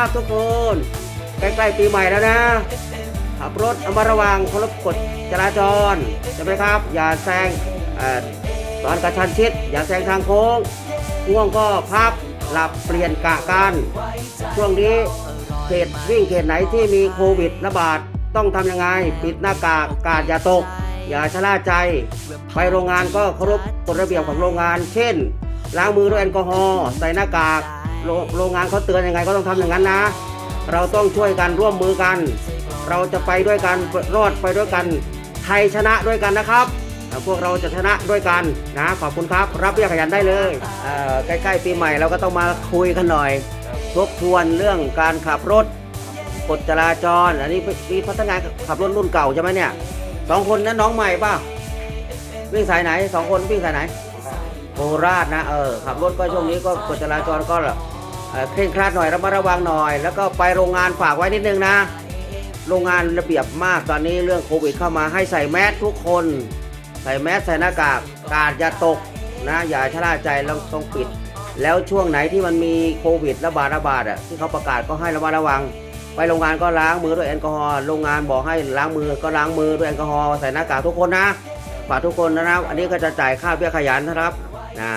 ครับทุกคนใกล้ๆปีใหม่แล้วนะขับรถเอามาระวังเคารพกฎจราจรใช่ไหมครับ อย่าแซงอตอนกระชันชิด อย่าแซงทางโค้งง่วงก็พับหลับเปลี่ยนกะกันช่วงนี้เขตวิ่งเขตไหนที่มีโควิดระบาดต้องทำยังไง ปิดหน้ากากกาดอย่าตก อย่าชะล่าใจ ไปโรงงานก็เคารพกฎระเบียบของโรงงาน เช่น ล้างมือด้วยแอลกอฮอล์ใส่หน้ากาก โรงงานเขาเตือนยังไงก็ต้องทำอย่างนั้นนะ เราต้องช่วยกันร่วมมือกัน เราจะไปด้วยกันรอดไปด้วยกันไทยชนะด้วยกันนะครับ พวกเราจะชนะด้วยกันนะขอบคุณครับ รับเบี้ยขยันได้เลยใกล้ๆปีใหม่เราก็ต้องมาคุยกันหน่อยทบทวนเรื่องการขับรถกฎจราจร อันนี้มีพัฒนานขับรถรุ่นเก่าใช่ไหมเนี่ยสองคนนั้นน้องใหม่ป่ะวิ่งสายไหนสองคนวิ่งสายไหนโคราชนะเออขับรถก็ช่วงนี้ก็กฎจราจรก็ เคร่งครัดหน่อยระมัดระวังหน่อย แล้วก็ไปโรงงานฝากไว้นิดนึงนะ โรงงานระเบียบมากตอนนี้เรื่องโควิดเข้ามาให้ใส่แมสทุกคน ใส่แมสใส่หน้ากากกาดอย่าตกนะ อย่าชะล่าใจเราต้องปิด แล้วช่วงไหนที่มันมีโควิดระบาดระบาดอะที่เขาประกาศก็ให้ระมัดระวัง ไปโรงงานก็ล้างมือด้วยแอลกอฮอล์โรงงานบอกให้ล้างมือก็ล้างมือด้วยแอลกอฮอล์ใส่หน้ากากทุกคนนะฝากทุกคนนะครับ อันนี้ก็จะจ่ายค่าเบี้ยขยันนะครับนะ